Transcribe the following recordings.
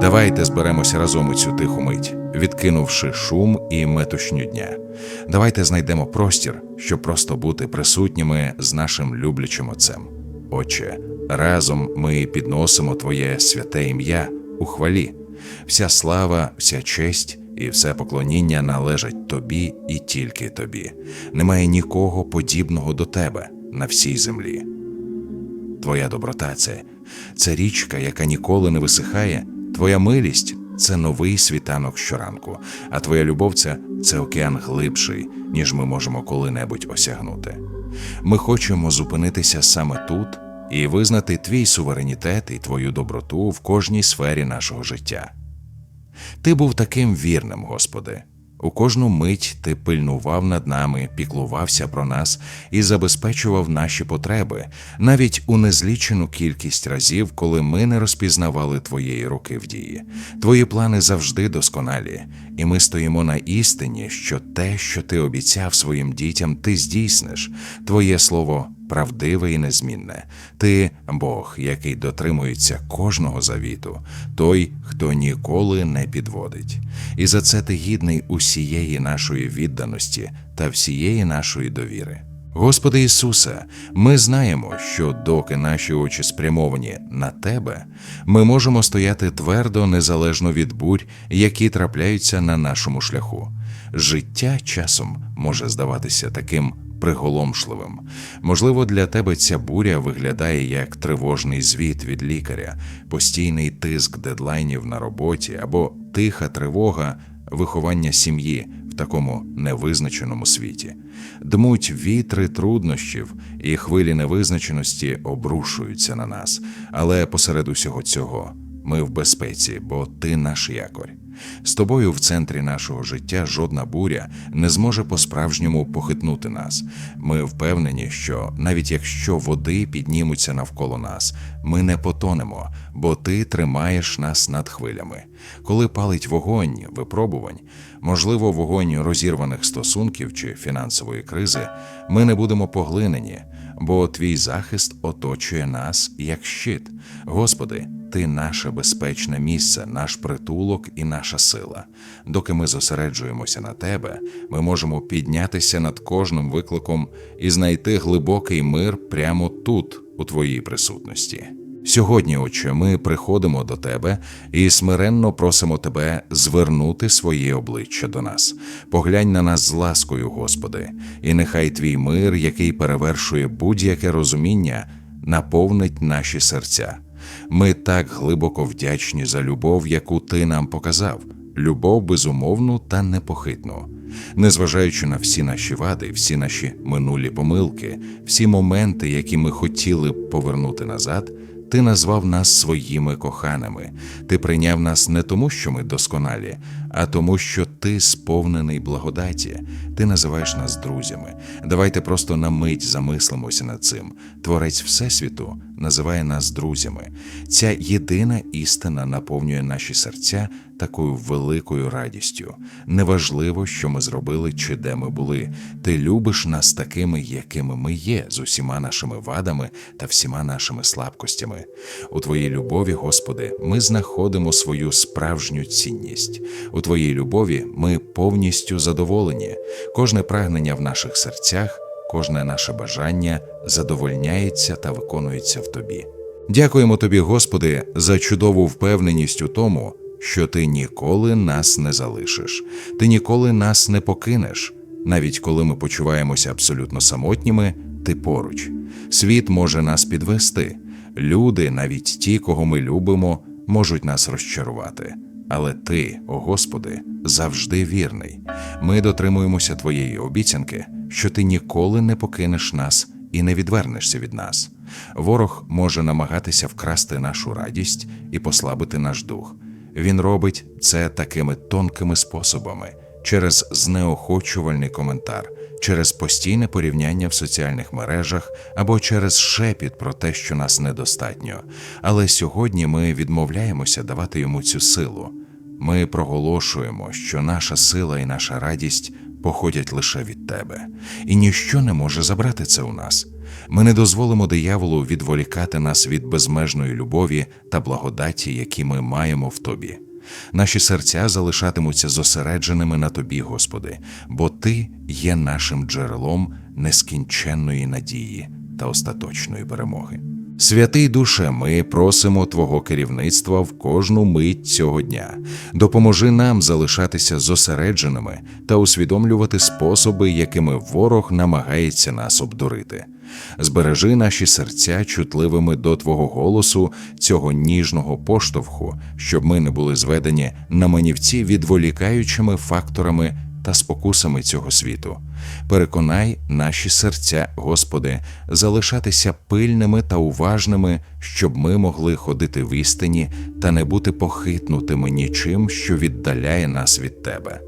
Давайте зберемося разом у цю тиху мить, відкинувши шум і метушню дня. Давайте знайдемо простір, щоб просто бути присутніми з нашим люблячим Отцем. Отче, разом ми підносимо Твоє святе ім'я у хвалі. Вся слава, вся честь і все поклоніння належать Тобі і тільки Тобі. Немає нікого подібного до Тебе на всій землі. Твоя доброта це, це річка, яка ніколи не висихає. Твоя милість це новий світанок щоранку, а твоя любов це, це океан глибший, ніж ми можемо коли-небудь осягнути. Ми хочемо зупинитися саме тут і визнати твій суверенітет і твою доброту в кожній сфері нашого життя. Ти був таким вірним, Господи. У кожну мить ти пильнував над нами, піклувався про нас і забезпечував наші потреби, навіть у незлічену кількість разів, коли ми не розпізнавали твоєї руки в дії. Твої плани завжди досконалі, і ми стоїмо на істині, що те, що ти обіцяв своїм дітям, ти здійсниш. Твоє слово правдиве і незмінне. Ти Бог, який дотримується кожного завіту, той, хто ніколи не підводить. І за це ти гідний усієї нашої відданості та всієї нашої довіри. Господи Ісусе, ми знаємо, що доки наші очі спрямовані на Тебе, ми можемо стояти твердо незалежно від бурь, які трапляються на нашому шляху. Життя часом може здаватися таким приголомшливим. Можливо, для тебе ця буря виглядає як тривожний звіт від лікаря, постійний тиск дедлайнів на роботі або тиха тривога виховання сім'ї в такому невизначеному світі. Дмуть вітри труднощів і хвилі невизначеності обрушуються на нас. Але посеред усього цього ми в безпеці, бо ти наш якорь. З тобою в центрі нашого життя жодна буря не зможе по-справжньому похитнути нас. Ми впевнені, що навіть якщо води піднімуться навколо нас, ми не потонемо, бо ти тримаєш нас над хвилями. Коли палить вогонь випробувань, можливо, вогонь розірваних стосунків чи фінансової кризи, ми не будемо поглинені, бо твій захист оточує нас як щит. Господи, ти наше безпечне місце, наш притулок і наша сила. Доки ми зосереджуємося на тебе, ми можемо піднятися над кожним викликом і знайти глибокий мир прямо тут, у твоїй присутності. Сьогодні, Отче, ми приходимо до Тебе і смиренно просимо Тебе звернути своє обличчя до нас. Поглянь на нас з ласкою, Господи, і нехай Твій мир, який перевершує будь-яке розуміння, наповнить наші серця. Ми так глибоко вдячні за любов, яку ти нам показав, любов безумовну та непохитну. Незважаючи на всі наші вади, всі наші минулі помилки, всі моменти, які ми хотіли б повернути назад, ти назвав нас своїми коханими. Ти прийняв нас не тому, що ми досконалі, а тому, що ти сповнений благодаті. Ти називаєш нас друзями. Давайте просто на мить замислимося над цим. Творець Всесвіту називає нас друзями. Ця єдина істина наповнює наші серця такою великою радістю. Неважливо, що ми зробили чи де ми були. Ти любиш нас такими, якими ми є, з усіма нашими вадами та всіма нашими слабкостями. У Твоїй любові, Господи, ми знаходимо свою справжню цінність. У Твоїй любові ми повністю задоволені. Кожне прагнення в наших серцях, кожне наше бажання задовольняється та виконується в Тобі. Дякуємо Тобі, Господи, за чудову впевненість у тому, що Ти ніколи нас не залишиш, Ти ніколи нас не покинеш. Навіть коли ми почуваємося абсолютно самотніми, ти поруч. Світ може нас підвести. Люди, навіть ті, кого ми любимо, можуть нас розчарувати. Але ти, о Господи, завжди вірний. Ми дотримуємося Твоєї обіцянки, що ти ніколи не покинеш нас і не відвернешся від нас. Ворог може намагатися вкрасти нашу радість і послабити наш дух. Він робить це такими тонкими способами через знеохочувальний коментар, через постійне порівняння в соціальних мережах або через шепіт про те, що нас недостатньо. Але сьогодні ми відмовляємося давати йому цю силу. Ми проголошуємо, що наша сила і наша радість походять лише від тебе, і ніщо не може забрати це у нас. Ми не дозволимо дияволу відволікати нас від безмежної любові та благодаті, які ми маємо в тобі. Наші серця залишатимуться зосередженими на тобі, Господи, бо Ти є нашим джерелом нескінченної надії та остаточної перемоги. Святий Душе, ми просимо Твого керівництва в кожну мить цього дня. Допоможи нам залишатися зосередженими та усвідомлювати способи, якими ворог намагається нас обдурити. Збережи наші серця чутливими до Твого голосу, цього ніжного поштовху, щоб ми не були зведені на манівці відволікаючими факторами та спокусами цього світу. Переконай наші серця, Господи, залишатися пильними та уважними, щоб ми могли ходити в істині та не бути похитнутими нічим, що віддаляє нас від Тебе.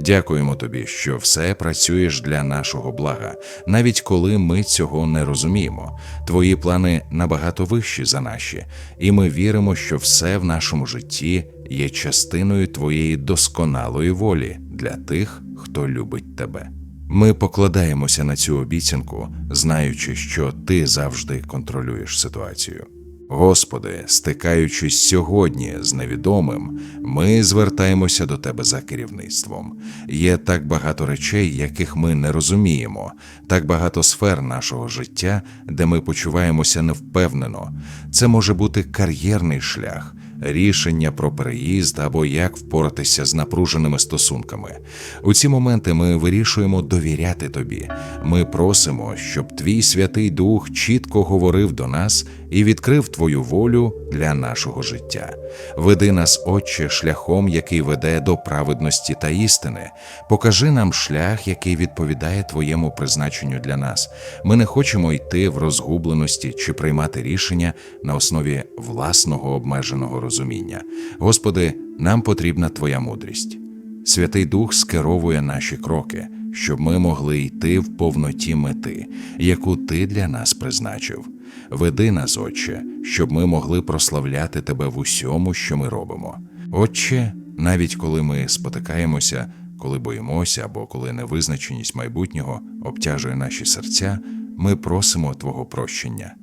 Дякуємо Тобі, що все працюєш для нашого блага, навіть коли ми цього не розуміємо. Твої плани набагато вищі за наші, і ми віримо, що все в нашому житті є частиною Твоєї досконалої волі для тих, хто любить Тебе. Ми покладаємося на цю обіцянку, знаючи, що Ти завжди контролюєш ситуацію. Господи, стикаючись сьогодні з невідомим, ми звертаємося до Тебе за керівництвом. Є так багато речей, яких ми не розуміємо, так багато сфер нашого життя, де ми почуваємося невпевнено. Це може бути кар'єрний шлях, рішення про переїзд або як впоратися з напруженими стосунками. У ці моменти ми вирішуємо довіряти тобі. Ми просимо, щоб твій Святий Дух чітко говорив до нас і відкрив Твою волю для нашого життя. Веди нас, Отче, шляхом, який веде до праведності та істини. Покажи нам шлях, який відповідає Твоєму призначенню для нас. Ми не хочемо йти в розгубленості чи приймати рішення на основі власного обмеженого розуміння. Господи, нам потрібна Твоя мудрість. Святий Дух скеровує наші кроки, щоб ми могли йти в повноті мети, яку Ти для нас призначив. Веди нас, Отче, щоб ми могли прославляти Тебе в усьому, що ми робимо. Отче, навіть коли ми спотикаємося, коли боїмося або коли невизначеність майбутнього обтяжує наші серця, ми просимо Твого прощення.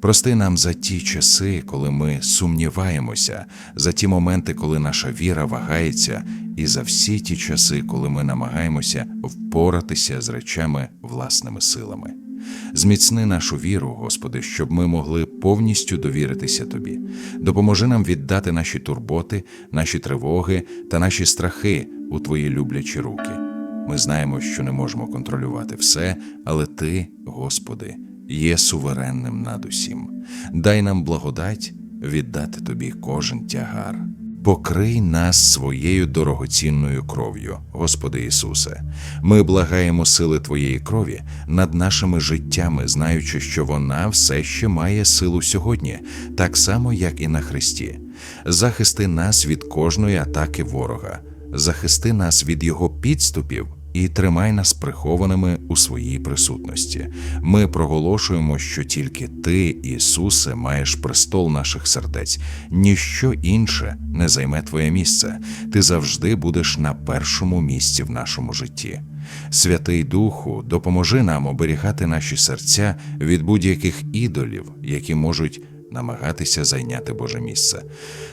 Прости нам за ті часи, коли ми сумніваємося, за ті моменти, коли наша віра вагається, і за всі ті часи, коли ми намагаємося впоратися з речами власними силами. Зміцни нашу віру, Господи, щоб ми могли повністю довіритися Тобі. Допоможи нам віддати наші турботи, наші тривоги та наші страхи у Твої люблячі руки. Ми знаємо, що не можемо контролювати все, але Ти, Господи, є суверенним над усім. Дай нам благодать віддати Тобі кожен тягар. Покрий нас своєю дорогоцінною кров'ю, Господи Ісусе. Ми благаємо сили Твоєї крові над нашими життями, знаючи, що вона все ще має силу сьогодні, так само, як і на Христі. Захисти нас від кожної атаки ворога, захисти нас від Його підступів і тримай нас прихованими у своїй присутності. Ми проголошуємо, що тільки Ти, Ісусе, маєш престол наших сердець, ніщо інше не займе Твоє місце. Ти завжди будеш на першому місці в нашому житті. Святий Духу, допоможи нам оберігати наші серця від будь-яких ідолів, які можуть намагатися зайняти Боже місце.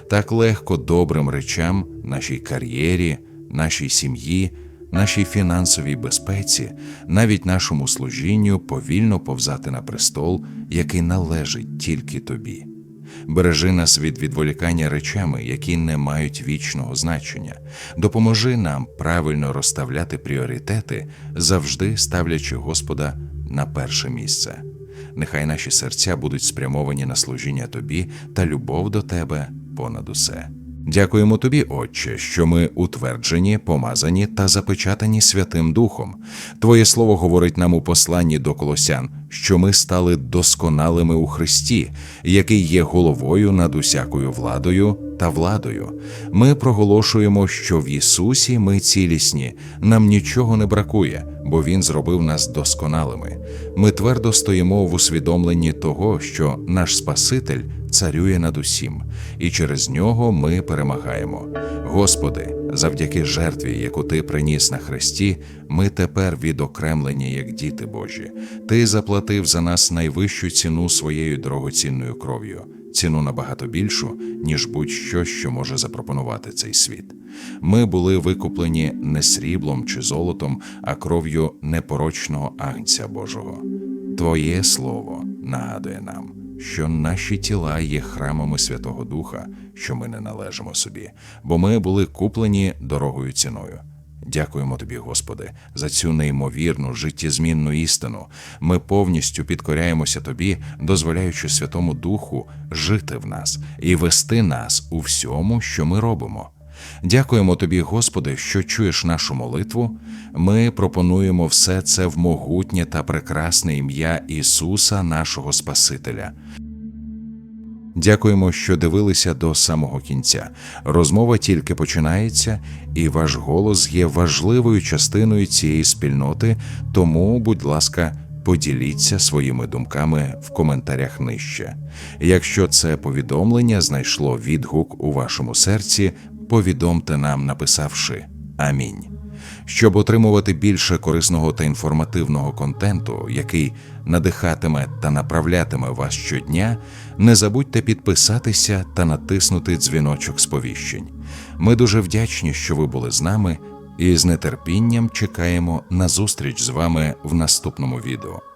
Так легко добрим речам, нашій кар'єрі, нашій сім'ї нашій фінансовій безпеці, навіть нашому служінню повільно повзати на престол, який належить тільки тобі. Бережи нас від відволікання речами, які не мають вічного значення, допоможи нам правильно розставляти пріоритети, завжди ставлячи Господа на перше місце. Нехай наші серця будуть спрямовані на служіння тобі та любов до тебе понад усе. Дякуємо тобі, Отче, що ми утверджені, помазані та запечатані Святим Духом. Твоє Слово говорить нам у посланні до Колосян, що ми стали досконалими у Христі, який є головою над усякою владою та владою. Ми проголошуємо, що в Ісусі ми цілісні, нам нічого не бракує, бо Він зробив нас досконалими. Ми твердо стоїмо в усвідомленні того, що наш Спаситель царює над усім, і через нього ми перемагаємо. Господи, Завдяки жертві, яку ти приніс на хресті, ми тепер відокремлені як діти Божі. Ти заплатив за нас найвищу ціну своєю дорогоцінною кров'ю, ціну набагато більшу, ніж будь-що, що може запропонувати цей світ. Ми були викуплені не сріблом чи золотом, а кров'ю непорочного агнця Божого. Твоє слово нагадує нам, що наші тіла є храмами Святого Духа, що ми не належимо собі, бо ми були куплені дорогою ціною. Дякуємо тобі, Господи, за цю неймовірну життєзмінну істину. Ми повністю підкоряємося тобі, дозволяючи Святому Духу жити в нас і вести нас у всьому, що ми робимо. Дякуємо тобі, Господи, що чуєш нашу молитву. Ми пропонуємо все це в могутнє та прекрасне ім'я Ісуса, нашого Спасителя. Дякуємо, що дивилися до самого кінця. Розмова тільки починається, і ваш голос є важливою частиною цієї спільноти. Тому, будь ласка, поділіться своїми думками в коментарях нижче. Якщо це повідомлення знайшло відгук у вашому серці, повідомте нам, написавши Амінь. Щоб отримувати більше корисного та інформативного контенту, який надихатиме та направлятиме вас щодня, не забудьте підписатися та натиснути дзвіночок сповіщень. Ми дуже вдячні, що ви були з нами, і з нетерпінням чекаємо на зустріч з вами в наступному відео.